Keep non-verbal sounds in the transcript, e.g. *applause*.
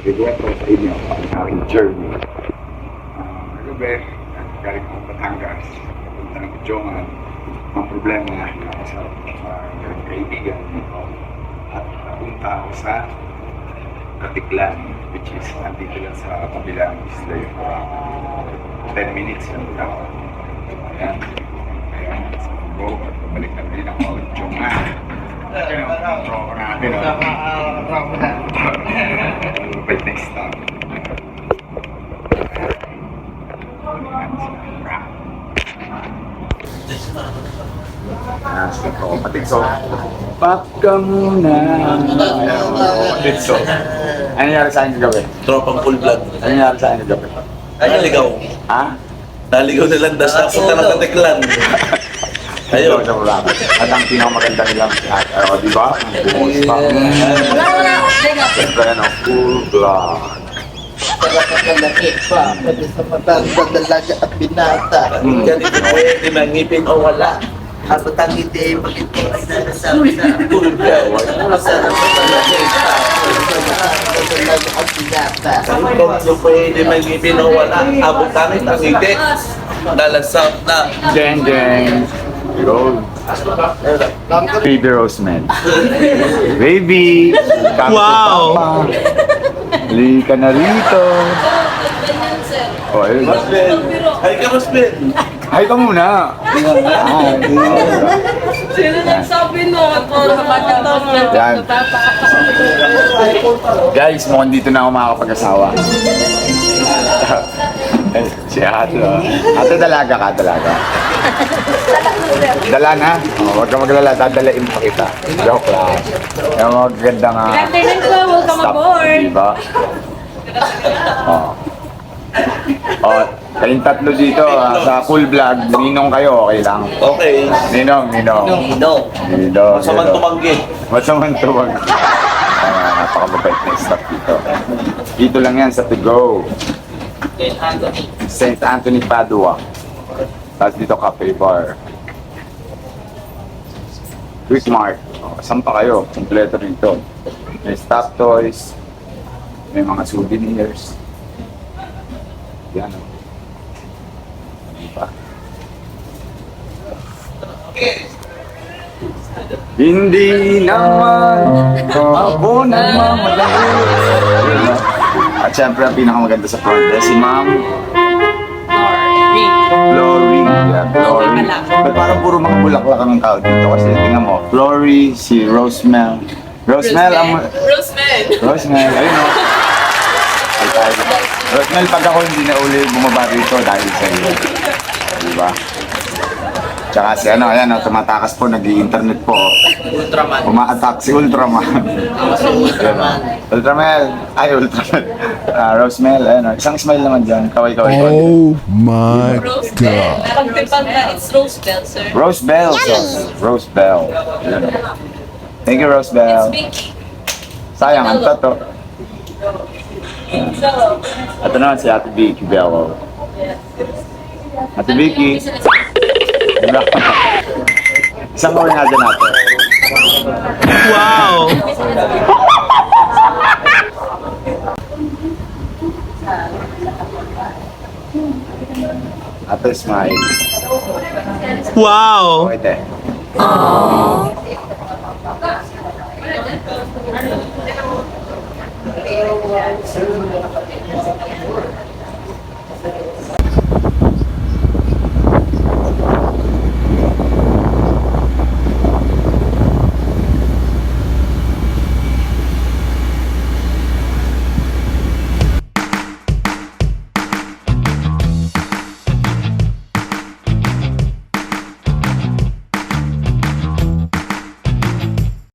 Regreto sa inyo ang aking journey. Uh, kagabi, galing ako Batangas, punta ng Pujongan. Ang problema, nakasarap ko sa uh, kaibigan ko. At napunta ako sa Katiklan, which is nandito lang sa kabilang isla yung uh, 10 minutes lang daw. Ayan. Ayan. So, go. At balik na rin ako. Ayan. Tropa natin. oh. Wait, next stop. Ah, po, kapatid so. Back ka muna. Kapatid so. Ano nangyari sa akin kagabi? Tropang full vlog. Ano nangyari sa akin kagabi? Naligaw. Ha? Naligaw na lang das na punta ng katiklan. Ayun. Sa Bulacan. At ang pinakamaganda nilang at, uh, di ba? Bumos pa. Siyempre, ano, full vlog. Pagkakalaki pa, pwede sa matanda, dalaga at binata. Ganito pwede na ngipin o wala. At ang hindi pag ito ay nanasabi sa pulga. Masarap na talaga pa, pwede sa matanda, dalaga at binata. Ganito pwede may ngipin o wala. Abot tanit ang ngiti. Lalasap na. Jeng, jeng. Roll. Baby Roseman. Baby! Come Wow. Papa. Halika na rito. Oh, ayun. Rosbel. Ay ka Rosbel. Hi ka muna. Sino nagsabi no? Yan. Guys, mukhang dito na ako makakapag-asawa. *laughs* Eh, si ate. oh. Ate, dalaga ka, dalaga. Dala na. Oh, huwag ka maglala, dadalain pa kita. Joke lang. Yung mga ganda nga. Afternoon po, welcome Stop, aboard. Diba? Oh. Oh, kayong tatlo dito ah, sa full vlog, ninong kayo, okay lang. Okay. Ninong, ninong. Ninong. Ninong. Masamang ninong. tumanggi. Masamang tumag. Ah, napakamabait na yung staff dito. Dito lang yan sa To Go. St. Anthony Padua. Tapos dito Cafe Bar. Quick Mart. Oh, saan pa kayo? Kompleto rito. May stop toys. May mga souvenirs. Yan. Oh. Diba? Hindi naman ako nagmamadali. At syempre, ang pinakamaganda sa front desk, si Ma'am. Yeah, Flory. But parang puro mga bulaklak ang tao dito kasi tingnan mo, Flory, si Rosemel. Rosemel, ang... Rosemel. Rosemel, ayun o. Ay, tayo. Rosemel, pag ako hindi na uli bumaba rito dahil sa iyo. Diba? Tsaka si ano, ayan, oh, tumatakas po, nag-i-internet po. Ultraman. Uma-attack si Ultraman. Ultraman. Ultramel. Ay, Ultramel. Ah, Rosemel, ayan, oh. isang smile naman dyan. Kaway-kaway. Oh my god. Pagtipan na, it's Rosebel, sir. Rose Bell. sauce. Rose Bell. Ayan, oh. Thank you, Rose It's Bell. Vicky. Sayang, ang tato. Ito naman si Ate Vicky Bello. Ate Vicky. Diba? Isang kawin nga dyan natin. Wow! Ate Smile. Wow! Okay, te.